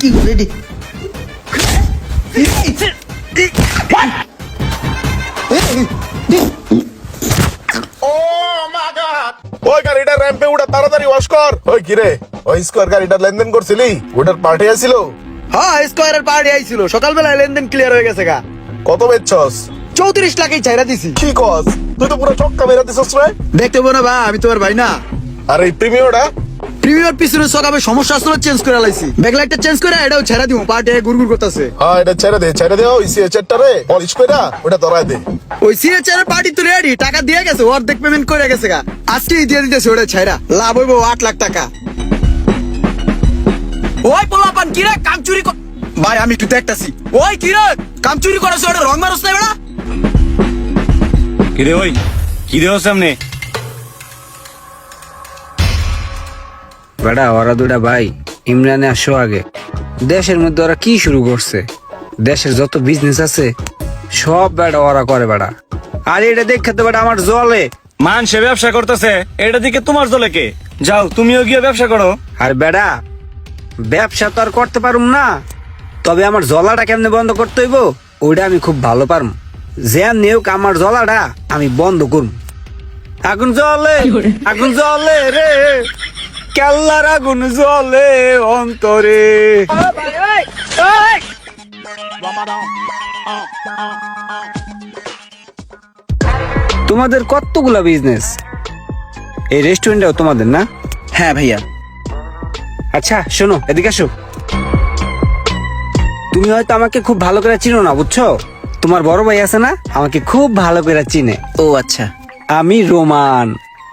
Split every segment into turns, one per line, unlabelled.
কি করে রে?
ওই গাড়িটা র্যাম্পে উঠা তাড়াতাড়ি ওয়াশ কর। ওই কিরে ওই স্কোয়ার গাড়িটা লেনদেন করছিলি? ওটার পার্টি আসছিল
হ্যাঁ স্কোয়ারের পার্টি আইছিল। সকালবেলা লেনদেন ক্লিয়ার হয়ে গেছে গা।
কত বেচছস?
চৌত্রিশ লাখই দিছি।
কি কস? তুই তো পুরো চক্কা মেরা দিছস রে।
দেখতে না ভাই আমি তোমার ভাই না।
আর এই প্রিমিয়রটা?
প্রিমিয়ার পিছনে সকাবে সমস্যা আসলে চেঞ্জ করে লাইছি। ব্যাকলাইটটা চেঞ্জ করে এটাও ছেড়া দিব পার্টি গুড়গুড় করতেছে।
হ্যাঁ এটা ছেড়ে দে ছেড়ে দে ওই সিএচআরটা রে পলিশ কইরা ওটা ধরায় দে।
ওই সিএচআর পার্টি তো রেডি টাকা দিয়ে গেছে অর্ধেক পেমেন্ট করে গেছে গা। আজকেই দিয়ে দিতেছে ওটা ছাইরা লাভ হইব আট লাখ টাকা। ওই পোলাপান কি রে কাম চুরি কর ভাই আমি একটু দেখতাছি। ওই কি রে কাম চুরি করেছে ওটা রং মারস না বেড়া?
কিরে ওই? কি দেহ সামনে?
বেটা ওরা দুটা ভাই। ইমরানে আসো আগে। দেশের মধ্যে ওরা কি শুরু করছে? দেশের যত বিজনেস আছে সব বেটা ওরা করে বেটা আর এটা দেখতে তো বেটা আমার জলে।
মান সে ব্যবসা করতেছে এটা দিকে তোমার জলে কে? যাও তুমিও গিয়ে ব্যবসা করো।
আর বেটা ব্যবসা তো আর করতে পারুম না। তবে আমার জলাটা কেমনে বন্ধ করতে হইব ওইটা আমি খুব ভালো পারম। যে নেউক আমার জলাটা আমি বন্ধ করুম। আগুন জ্বলে আগুন জলে রে। কেল্লার আগুন জ্বলে অন্তরে। তোমাদের কতগুলা বিজনেস এই রেস্টুরেন্টটাও তোমাদের না?
হ্যাঁ ভাইয়া।
আচ্ছা শোনো এদিকে আসো। তুমি হয়তো আমাকে খুব ভালো করে চিনো না বুঝছ? তোমার বড় ভাই আছে না? আমাকে খুব ভালো করে চিনে।
ও আচ্ছা।
আমি রোমান।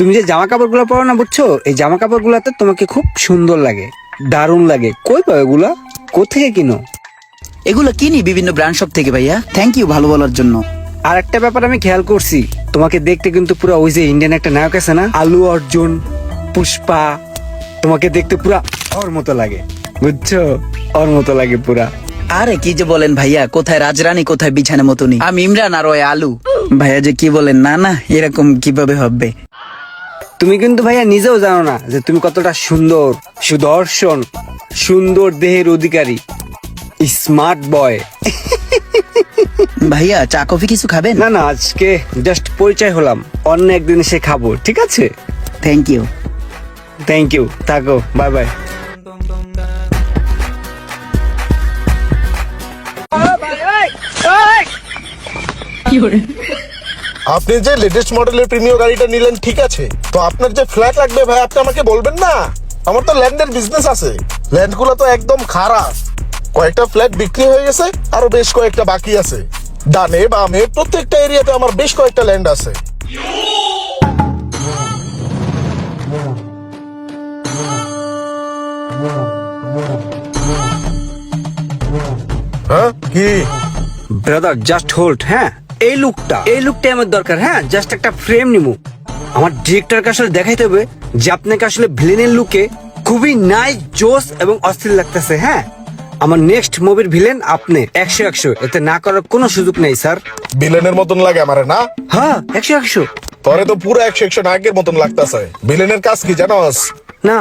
তুমি যে জামা কাপড়গুলো পরো না বুঝছ? এই জামা কাপড় গুলাতে তোমাকে খুব সুন্দর লাগে দারুণ লাগে। কই পাও এগুলা? কোথেকে কিনো?
এগুলো কিনি বিভিন্ন ব্র্যান্ড শপ থেকে ভাইয়া। থ্যাংক ইউ ভালো বলার জন্য।
আর একটা ব্যাপার আমি খেয়াল করছি তোমাকে দেখতে কিন্তু পুরো ওই যে ইন্ডিয়ান একটা নায়ক আছে না? আলু অর্জুন পুষ্পা তোমাকে দেখতে পুরা ওর মতো লাগে বুঝছ? ওর মতো লাগে পুরা।
আরে কি যে বলেন ভাইয়া কোথায় রাজরানী কোথায় বিছানা মতনি? আমি ইমরান আর ওই আলু। ভাইয়া যে কি বলেন না না এরকম কীভাবে হবে?
তুমি কিন্তু ভাইয়া নিজেও জানো না যে তুমি কতটা সুন্দর সুদর্শন সুন্দর দেহের অধিকারী স্মার্ট বয়
ভাইয়া চা কফি কিছু খাবেন?
না না আজকে জাস্ট পরিচয় হলাম। অন্য একদিন এসে খাব ঠিক আছে?
থ্যাংক ইউ
থ্যাংক ইউ থাকো বাই বাই
আপনি যে লেটেস্ট মডেলের প্রিমিয়র গাড়িটা নিলেন, ঠিক আছে? তো আপনার যে ফ্ল্যাট লাগবে ভাই, আপনি আমাকে বলবেন না? আমার তো ল্যান্ডের বিজনেস আছে। ল্যান্ডগুলো তো একদম খারাপ। কয়েকটা ফ্ল্যাট বিক্রি হয়ে গেছে, আরও বেশ কয়েকটা বাকি আছে। ডানে বামে প্রত্যেকটা এরিয়াতে আমার বেশ কয়েকটা ল্যান্ড আছে। হ্যাঁ? কি?
ব্রাদার জাস্ট হোল্ড হ্যাঁ? এই লুকটা এই লুকটাই আমার দরকার হ্যাঁ? জাস্ট একটা ফ্রেম নিমু। আমার ডিরেক্টরকে আসলে দেখাইতে হবে যে আপনাকে আসলে ভিলেনের লুকে খুবই নাইস জোস এবং অস্থির লাগতেছে হ্যাঁ? আমার নেক্সট মুভির ভিলেন আপনি একশো একশো। এতে না করার কোনো সুযোগ নেই স্যার।
ভিলেনের মতন লাগে আমারে না?
হ্যাঁ একশো একশো।
তোরে তো পুরো একশো একশো নায়কের মতন লাগতাছে। ভিলেনের কাজ কি জানোস?
না।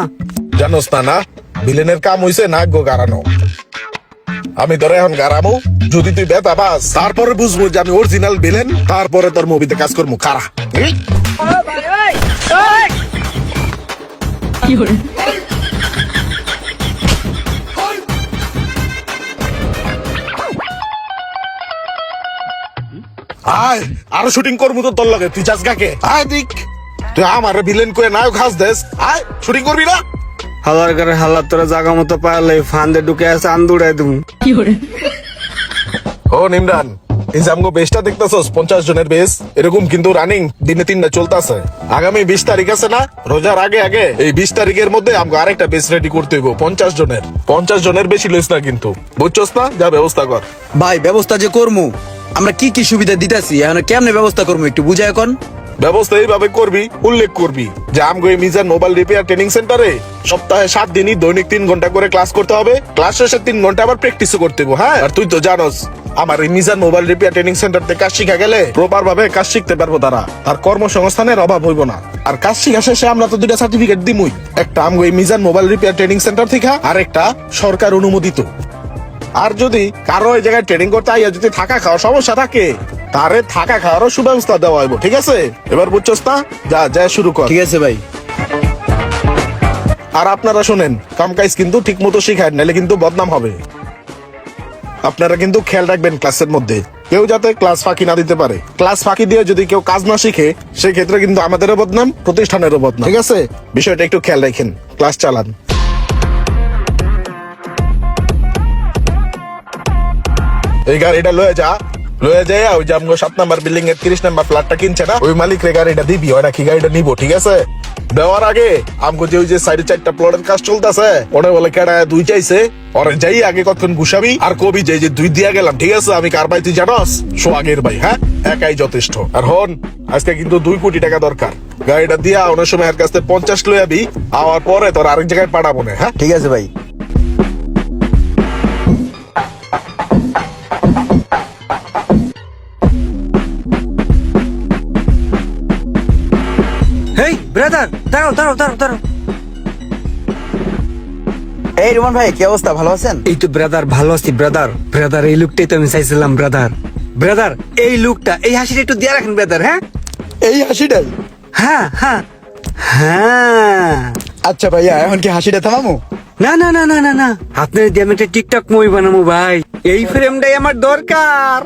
জানোস না না? বিলেনের কাম হইছে নাক গো গারানো আমি তোরে এখন গারামু। যদি তুই বেতা বাস, তারপরে বুঝব যে আমি অরিজিনাল বিলেন তারপরে তোর মুভিতে কাজ করব। কারা আয়, আরও শুটিং করব তো তোর লগে। তুই যাস গাকে আয় দিক। তুই আমার ভিলেন করে নায়ক হাস দেস। আয় শুটিং করবি না?
হালার করে হালার তোরা জাগা মতো পারলে ফান্দে ঢুকে আছে আন্দুড়াই তুমি
ও নিমরান এই আমগো দেখতেছস পঞ্চাশ জনের বেশ এরকম কিন্তু রানিং দিনে তিনটা চলতেছে। আগামী বিশ তারিখ আছে না? রোজার আগে আগে। এই বিশ তারিখের মধ্যে আমগো আরেকটা বেশ রেডি করতে হইব পঞ্চাশ জনের। পঞ্চাশ জনের বেশি লইস না কিন্তু। বুঝছস না? যা ব্যবস্থা কর।
ভাই ব্যবস্থা যে করমু আমরা কি কি সুবিধা দিতেছি এখন কেমনে ব্যবস্থা করব একটু বুঝায় এখন
ব্যবস্থা এইভাবে করবি, উল্লেখ করবি। যে আমগো মিজান মোবাইল রিপেয়ার ট্রেনিং সেন্টারে সপ্তাহে সাত দিনই দৈনিক তিন ঘণ্টা করে ক্লাস করতে হবে। ক্লাস শেষে তিন ঘণ্টা আবার প্র্যাকটিসও করতে হবে হ্যাঁ? আর তুই তো জানোস, আমার এই Mizan mobile repair training centre থেকে কাজ শিখা গেলে প্রপার ভাবে কাজ শিখতে পারব তারা। আর কর্মসংস্থানের অভাব হইব না। আর কাজ শিখা শেষে আমরা তো দুইটা সার্টিফিকেট দিমুই। একটা আমগো এই Mizan mobile repair training centre থেকে আর একটা সরকার অনুমোদিত। আর যদি কারও এই জায়গায় ট্রেনিং করতে আইয়া যদি থাকা খাওয়ার সমস্যা থাকে তারে থাকা খাওয়ারও সুব্যবস্থা দেওয়া হইব ঠিক আছে? এবার বুঝছস না? যা যা শুরু কর।
ঠিক আছে ভাই।
আর আপনারা শোনেন কামকাইজ কিন্তু ঠিক মতো শিখায় নাহলে কিন্তু বদনাম হবে। আপনারা কিন্তু খেয়াল রাখবেন ক্লাসের মধ্যে কেউ যাতে ক্লাস ফাঁকি না দিতে পারে। ক্লাস ফাঁকি দিয়ে যদি কেউ কাজ না শিখে সেক্ষেত্রে কিন্তু আমাদেরও বদনাম প্রতিষ্ঠানেরও বদনাম। ঠিক আছে? বিষয়টা একটু খেয়াল রাখেন ক্লাস চালান। এই গাড়িটা লয়ে যা, লয়ে যায় ওই যে আমগো সাত নাম্বার বিল্ডিং এর তিরিশ নাম্বার ফ্ল্যাটটা কিনছে না, ওই মালিক রে গাড়িটা দিবি ওই নাকি গাড়িটা নিবো, ঠিক আছে? দেওয়ার আগে আমগো যে ওই যে সাইডে চারটা প্লটের কাজ চলতেছে, ওরে বলে কেডা দুই চাইছে, ওরে যাই আগে কতক্ষণ গুছাবি, আর কবি যে যে দুই দিয়া গেলাম, ঠিক আছে? আমি কার ভাই তুই জানস? সোহাগের ভাই হ্যাঁ? একাই যথেষ্ট। আর হন, আজকে কিন্তু দুই কোটি টাকা দরকার। গাড়িটা দিয়া অনেক সময় এর কাছ থেকে পঞ্চাশ লই আবি, আওয়ার পরে তোর আরেক জায়গায় পাঠাবো না হ্যাঁ?
ঠিক আছে ভাই।
দাঁড়াও দাঁড়াও দাঁড়াও দাঁড়াও।
এই রুমান ভাই কি অবস্থা? ভালো আছেন?
এই তো ব্রাদার ভালো আছি ব্রাদার ব্রাদার এই লুকটাই তো আমি চাইছিলাম ব্রাদার ব্রাদার এই লুকটা এই হাসিটা একটু দিয়ে রাখেন ব্রাদার হ্যাঁ?
এই হাসিটাই?
হ্যাঁ হ্যাঁ। হ্যাঁ।
আচ্ছা ভাইয়া এখন কি হাসিটা থামামো?
না না না না না না। আপনার দিয়ে আমি একটা টিকটক মুভি বানাবো ভাই। এই ফ্রেমটাই আমার দরকার।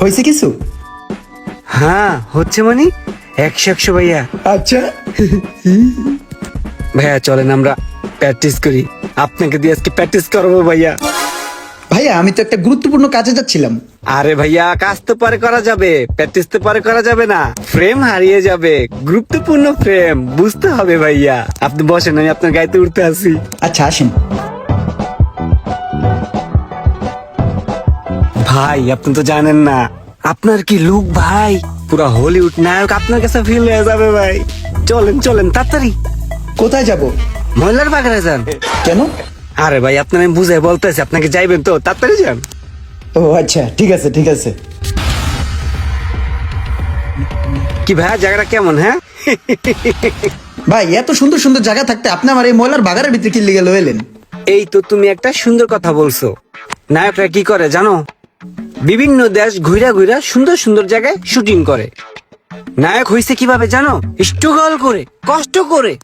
হয়েছে কিছু?
হ্যাঁ হচ্ছে মানে? একশো একশো ভাইয়া।
আচ্ছা।
ভাইয়া চলেন আমরা প্র্যাকটিস করি। আপনাকে দিয়ে আজকে প্র্যাকটিস করব ভাইয়া।
ভাইয়া আমি তো একটা গুরুত্বপূর্ণ কাজে যাচ্ছিলাম।
আরে ভাইয়া কাজ তো পরে করা যাবে প্র্যাকটিস তো পরে করা যাবে না। ফ্রেম হারিয়ে যাবে গুরুত্বপূর্ণ ফ্রেম বুঝতে হবে ভাইয়া। আপনি বসেন আমি আপনার গাড়িতে উঠতে আসি।
আচ্ছা আসেন।
ভাই আপনি তো জানেন না আপনার কি লুক ভাই? পুরা হলিউড নায়ক আপনার কাছে ফিল হয়ে যাবে ভাই। চলেন চলেন তাড়াতাড়ি।
কোথায় যাব?
ময়লার বাগানে যান।
কেন?
আরে ভাই আপনার আমি বুঝাই বলতেছি আপনাকে যাইবেন তো তাড়াতাড়ি যান।
ও আচ্ছা ঠিক আছে ঠিক আছে।
কি ভাইয়া জায়গাটা কেমন হ্যাঁ?
ভাই এত সুন্দর সুন্দর জায়গা থাকতে আপনি আমার এই ময়লার বাগানের ভিতরে কি লেগে এলেন
এই তো তুমি একটা সুন্দর কথা বলছো। নায়করা কি করে জানো? বিভিন্ন দেশ ঘুরা ঘুরা সুন্দর সুন্দর জায়গায় শুটিং করে। নায়ক হইছে কীভাবে জানো? স্ট্রাগল করে কষ্ট করে।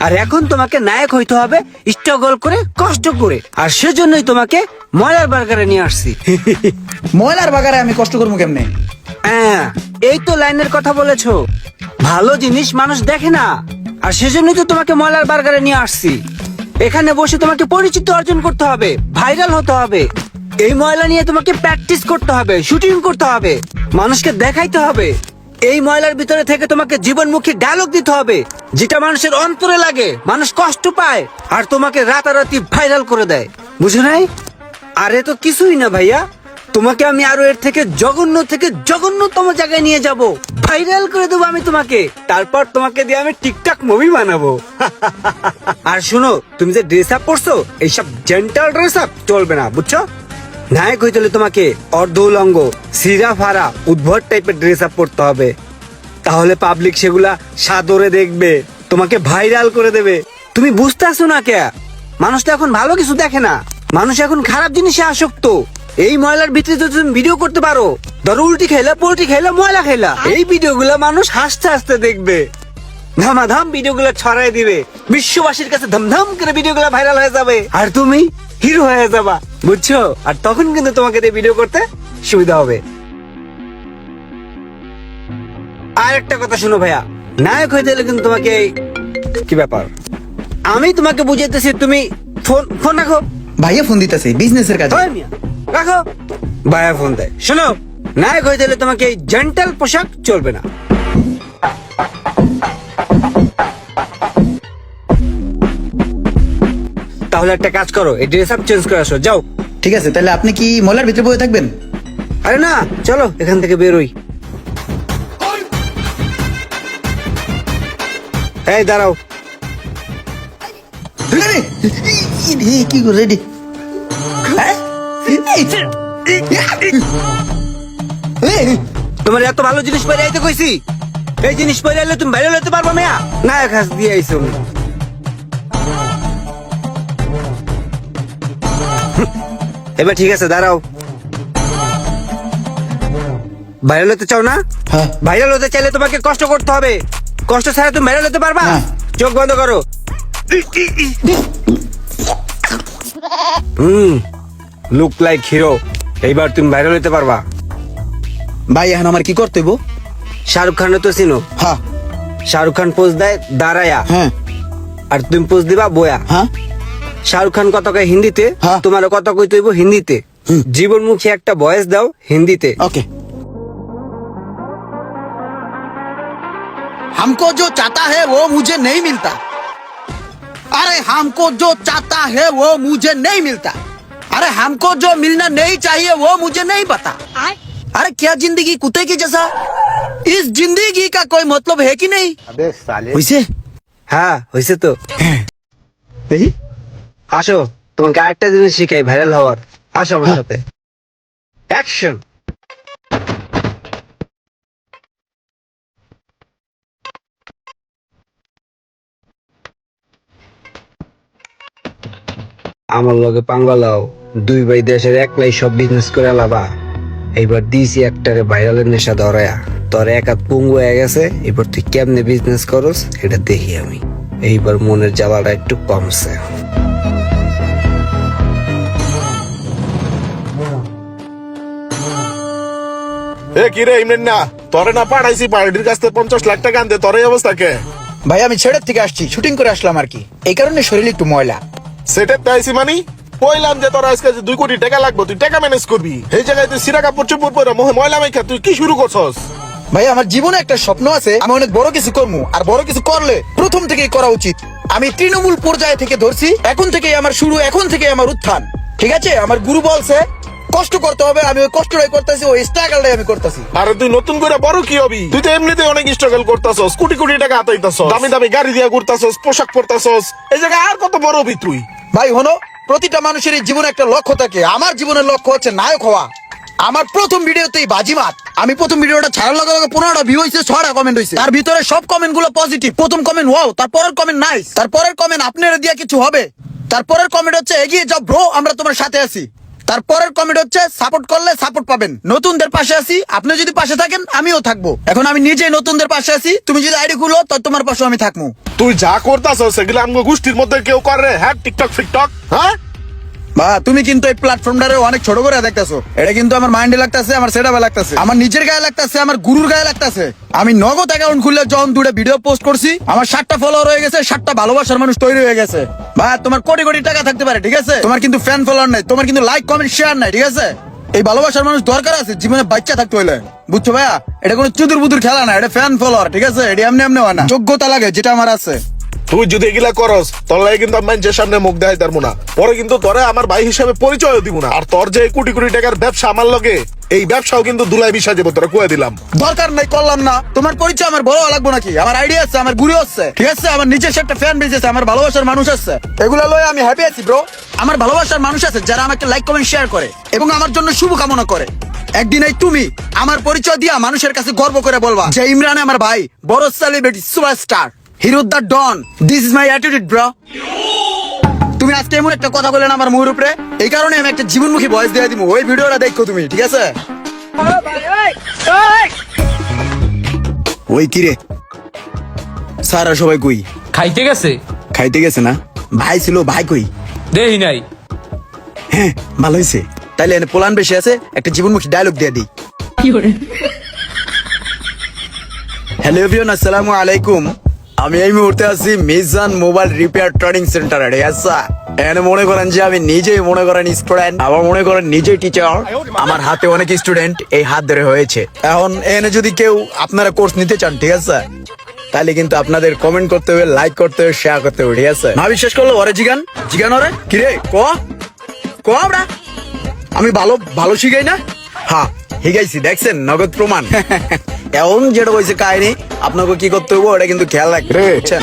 আর এখন তোমাকে নায়ক হইতে হবে স্ট্রাগল করে কষ্ট করে। আর সেজন্যই তোমাকে ময়লার বার্গারে নিয়ে আসছি।
ময়লার বাগানে আমি কষ্ট করব কেমনে?
হ্যাঁ এই তো লাইনের কথা বলেছ। ভালো জিনিস মানুষ দেখে না। আর সেজন্যই তো তোমাকে ময়লার বার্গারে নিয়ে আসছি। এখানে বসে তোমাকে পরিচিত অর্জন করতে হবে ভাইরাল হতে হবে। এই ময়লা নিয়ে তোমাকে প্র্যাকটিস করতে হবে শুটিং করতে হবে, মানুষকে দেখাইতে হবে। এই ময়লার ভিতরে থেকে তোমাকে জীবনমুখী ডায়লগ দিতে হবে, যেটা মানুষের অন্তরে লাগে, মানুষ কষ্ট পায়, আর তোমাকে রাতারাতি ভাইরাল করে দেয়। বুঝো নাই? আরে তো কিছুই না ভাইয়া। তোমাকে আমি আরও এর থেকে জঘন্য থেকে জঘন্যতম জায়গায় নিয়ে যাব। ভাইরাল করে দেবো আমি তোমাকে। তারপর তোমাকে দিয়ে আমি টিকটক মুভি বানাবো। আর শোনো, তুমি যে ড্রেস আপ পরছো, এইসব জেন্টাল ড্রেস আপ চলবে না, বুঝছ? নায়ক হইতে হলে তোমাকে অর্ধ উলঙ্গ সিরা ফারা উদ্ভট টাইপের ড্রেস আপ পরতে হবে। তাহলে পাবলিক সেগুলা সাদরে দেখবে, তোমাকে ভাইরাল করে দেবে। তুমি বুঝতে আসো না কে? মানুষ তো এখন ভালো কিছু দেখে না। মানুষ এখন খারাপ জিনিসে আসক্ত। এই ময়লার ভিতরে তো তুমি ভিডিও করতে পারো, ধরো উল্টি খেলা পোল্টি খেলা ময়লা খেলা এই ভিডিওগুলো মানুষ হাসতে হাসতে দেখবে। ধামাধাম ভিডিওগুলো ছড়াই দিবে। বিশ্ববাসীর কাছে ধমধম করে ভিডিওগুলো ভাইরাল হয়ে যাবে। আর তুমি হিরো হয়ে যাবা। বুঝছ? আর তখন কিন্তু তোমাকে দিয়ে ভিডিও করতে সুবিধা হবে। আর একটা কথা শোনো ভাইয়া। নায়ক হইতে হলে কিন্তু তোমাকে কি ব্যাপার? আমি তোমাকে বুঝাইতেছি তুমি ফোন ফোন রাখো।
ভাইয়া ফোন দিতেছে বিজনেসের কাজে।
মিয়া, রাখো। ভাইয়া ফোন দেয়। শোনো নায়ক হইতে হলে তোমাকে এই জেন্টাল পোশাক চলবে না। তাহলে একটা কাজ করো এই ড্রেস আপ চেঞ্জ করে আসো যাও।
ঠিক আছে তাহলে আপনি কি মলার ভিতরে বসে থাকবেন?
আরে না চলো এখান থেকে বেরোই। এই দাঁড়াও।
কি করে হ্যাঁ?
তোমার এত ভালো জিনিস পরে আইতে কইছি? এই জিনিস পরে তুমি বাইরে লইতে পারবা মেয়া? না খাস দিয়ে আইসো এবার ঠিক আছে দাঁড়াও। বাইরে লইতে চাও না?
হ্যাঁ।
বাইরে লইতে চাইলে তোমাকে কষ্ট করতে হবে। কষ্ট ছাড়া তুমি বাইরে লইতে পারবা?
হ্যাঁ।
চোখ বন্ধ করো। হুম লুক লাইক হিরো এইবার তুমি বাইরে লইতে পারবা।
ভাই এখন আমার কি করতে হইব?
শাহরুখ খান তো চিনো।
হ্যাঁ।
শাহরুখ খান পোজ দেয় দাঁড়ায়া।
হ্যাঁ।
আর তুমি পোজ দিবা বয়া।
হ্যাঁ।
শাহরুখ খান কত কয় হিন্দিতে
হ্যাঁ।
তোমার কত কই তৈব হিন্দিতে জীবনমুখী একটা ভয়েস দাও হিন্দিতে
ओके हमको जो चाहता है वो मुझे नहीं मिलता अरे हमको जो चाहता है वो मुझे नहीं मिलता अरे हमको जो मिलना नहीं चाहिए वो मुझे नहीं पता अरे क्या जिंदगी कुत्ते की जैसा इस जिंदगी का कोई मतलब है कि नहीं वैसे
হ্যাঁ হয়েছে তো আসো, তোমাকে আরেকটা জিনিস শিখাই ভাইরাল হওয়ার। আসো আমার সাথে। অ্যাকশন আমার লগে পাঙ্গালাও দুই ভাই দেশের একলাই সব বিজনেস করে লাবা। এইবার দিছি একটারে ভাইরালের নেশা ধরায়া। তোর এক হাত পুঙ্গু হয়ে গেছে, এবার তুই কেমনে বিজনেস করস, এটা দেখি আমি। এইবার মনের জ্বালাটা একটু কমছে।
এ কি রে ইমরান না? তরে না পাঠাইছি পার্টির কাছ থেকে পঞ্চাশ লাখ টাকা আনতে। তোর এই অবস্থা কে?
ভাই আমি ছেড়ের থেকে আসছি শুটিং করে আসলাম আর কি। এই কারণে শরীর একটু ময়লা।
সেটের তাইছি মানি। কইলাম যে তোর আজকে দুই কোটি টাকা লাগবে তুই টাকা ম্যানেজ করবি। এই জায়গায় তুই সিরা কাপড় চুপুর পরে ময়লা মেখা তুই কি শুরু করছস?
ভাই আমার জীবনে একটা স্বপ্ন আছে আমি অনেক বড় কিছু করব আর বড় কিছু করলে প্রথম থেকেই করা উচিত। আমি তৃণমূল পর্যায়ে থেকে ধরছি এখন থেকেই আমার শুরু এখন থেকে আমার উত্থান। ঠিক আছে? আমার গুরু বলছে কষ্ট করতে হবে আমি ওই কষ্টটাই করতেছি ওই স্ট্রাগলটাই আমি করতেছি।
আরে তুই নতুন করে বড় কি হবি? তুই তো এমনিতে অনেক স্ট্রাগল করতাছস কোটি কোটি টাকা হাতাইতাছস দামি দামি গাড়ি দিয়া ঘুরতাছস পোশাক পরতাছস এই জায়গায় আর কত বড় হবি তুই?
ভাই হনো প্রতিটা মানুষের জীবনে একটা লক্ষ্য থাকে। আমার জীবনের লক্ষ্য হচ্ছে নায়ক হওয়া। আমার প্রথম ভিডিওতেই বাজিমাত আমি প্রথম ভিডিওটা ছাড়ার লগে লগে পনেরোটা ভিউ হয়েছে ছটা কমেন্ট হয়েছে তার ভিতরে সব কমেন্টগুলো পজিটিভ প্রথম কমেন্ট ওয়াও তারপরের কমেন্ট নাইস তারপরের কমেন্ট আপনারা দিয়া কিছু হবে। তারপরের কমেন্ট হচ্ছে এগিয়ে যাও ব্রো আমরা তোমার সাথে আছি। তারপরের কমেন্ট হচ্ছে সাপোর্ট করলে সাপোর্ট পাবেন। নতুনদের পাশে আসি আপনি যদি পাশে থাকেন, আমিও থাকব। এখন আমি নিজে নতুনদের পাশে আছি, তুমি যদি আইডি খুলো, তো তোমার পাশে আমি থাকব।
তুই যা করতাস সেগুলো আমি গোষ্ঠীর মধ্যে কেউ করে হ্যাঁ? টিকটক, ফিকটক? হ্যাঁ?
বা তুমি কিন্তু এই প্ল্যাটফর্মটারে অনেক ছোট করে দেখতেছো। এটা কিন্তু আমার মাইন্ডে লাগতেছে, আমার সেটাবে লাগতেছে। আমার নিজের গায়ে লাগতেছে, আমার গুরুর গায়ে লাগতেছে। আমি নগদ অ্যাকাউন্ট খুলে যখন দুটো ভিডিও পোস্ট করছি, আমার ষাটটা ফলোয়ার হয়ে গেছে ষাটটা ভালোবাসার মানুষ তৈরি হয়ে গেছে। বা তোমার কোটি কোটি টাকা থাকতে পারে, ঠিক আছে? তোমার কিন্তু ফ্যান ফলোয়ার নাই, তোমার কিন্তু লাইক কমেন্ট শেয়ার নাই, ঠিক আছে? এই ভালোবাসার মানুষ দরকার আছে, জীবনে বাচ্চা থাকতে হইলে। বুঝছ ভাইয়া? এটা কোনো চুদুর বুদুর খেলা না, এটা ফ্যান ফলোয়ার ঠিক আছে? এটা এমনি এমনি হয় না। যোগ্যতা লাগে, যেটা আমার আছে।
তুই যদি এগুলা করস, তোর লাগে কিন্তু মানুষের সামনে মুখ দেখাই পারব না। পরে কিন্তু তোরে আমার ভাই হিসাবে পরিচয় দিব না। আর তোর যে কোটি কোটি টাকার ব্যবসা আমার লগে, এই ব্যবসাও কিন্তু দুলাই বিষয় যাব, তোরা কুয়ে দিলাম।
দরকার নাই, করলাম না। তোমার পরিচয় আমার বড় লাগবো নাকি? আমার আইডিয়া আছে, আমার গুরু আছে। ঠিক আছে, আমার নিজস্ব একটা ফ্যান বেস আছে, আমার ভালোবাসার মানুষ আছে। এগুলো লয়ে আমি হ্যাপি আছি ব্রো আমার ভালোবাসার মানুষ আছে, যারা আমাকে লাইক কমেন্ট শেয়ার করে এবং আমার জন্য শুভ কামনা করে। একদিন এই তুমি আমার পরিচয় দিয়া মানুষের কাছে গর্ব করে বলবা যে ইমরান আমার ভাই, বড় celebrity superstar hero the don this is my attitude bro তুমি আজকে এমন একটা কথা বললেন আমার মুখের উপরে? এই কারণে আমি একটা জীবনমুখী ভয়েস দিয়ে দিব। ওই ভিডিওটা দেখো তুমি ঠিক আছে? ওই কিরে সারা সবাই কই?
খাইতে গেছে?
খাইতে গেছে না? ভাই ছিল ভাই কই?
দেহি নাই।
হ্যাঁ ভালো হয়েছে তাইলে এনে পোলান বেশি আছে একটা জীবনমুখী ডায়লগ দিয়ে দিই। হ্যালো এভরিওয়ান আসসালামু আলাইকুম। আমি এই মুহূর্তে আছি মিজান মোবাইল রিপেয়ার ট্রেনিং সেন্টারে, ঠিক আছে? এখানে মনে করেন যে আমি নিজেই মনে করেন স্টুডেন্ট আবার মনে করেন নিজেই টিচার আমার হাতে অনেক স্টুডেন্ট এই হাত ধরে হয়েছে। এখন এখানে যদি কেউ আপনারা কোর্স নিতে চান, ঠিক আছে? তাহলে কিন্তু আপনাদের কমেন্ট করতে হবে লাইক করতে হবে শেয়ার করতে হবে, ঠিক আছে? না বিশ্বাস করল ওরে জিগান? জিগান ওরে? কিরে, ক? ক আমরা? আমি ভালো ভালো শিখাই না? হ্যাঁ শিখাইছি, দেখছেন, নগদ প্রমাণ। এখন যেটা কইছে কাহিনী আপনাকে কি করতে হইব ওটা কিন্তু খেয়াল রাখবেন বুঝছেন?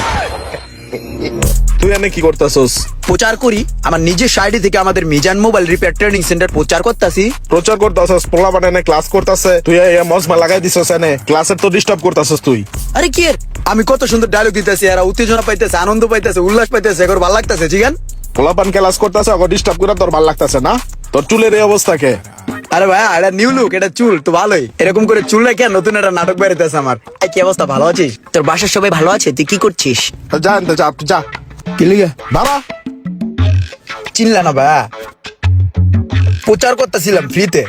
তুই এনে কি করতেছস?
প্রচার করি আমার নিজের সাইডে থেকে আমাদের Mizan mobile repair training centre প্রচার করতেছি।
প্রচার করতেছস পোলা বানানে ক্লাস করতেছে। তুই এই মজমা লাগাই দিছস এনে ক্লাসের তো ডিস্টার্ব করতেছস তুই।
আরে কি আমি কত সুন্দর ডায়লগ দিতেছি এরা উত্তেজনা পাইতেছে আনন্দ পাইতেছে উল্লাস পাইতেছে এগুলো ভালো লাগতেছে ঠিক আছে?
পোলাপান ক্লাস করতেছে ওকে ডিস্টার্ব করে তোর ভালো লাগতেছে না? তোর চুলের এই অবস্থা কে?
আরে ভাই এটা নিউ লুক এটা চুল তো ভালোই। এরকম করে চুল রেখে নতুন একটা নাটক বেরোতেছে আমার। এই কি অবস্থা ভালো আছিস? তোর বাসার সবাই ভালো আছে? তুই কি করছিস?
যান তো যা যা।
কি লিগে?
বাবা!
চিনলা না ভাই। প্রচার করতেছিলাম ফ্রিতে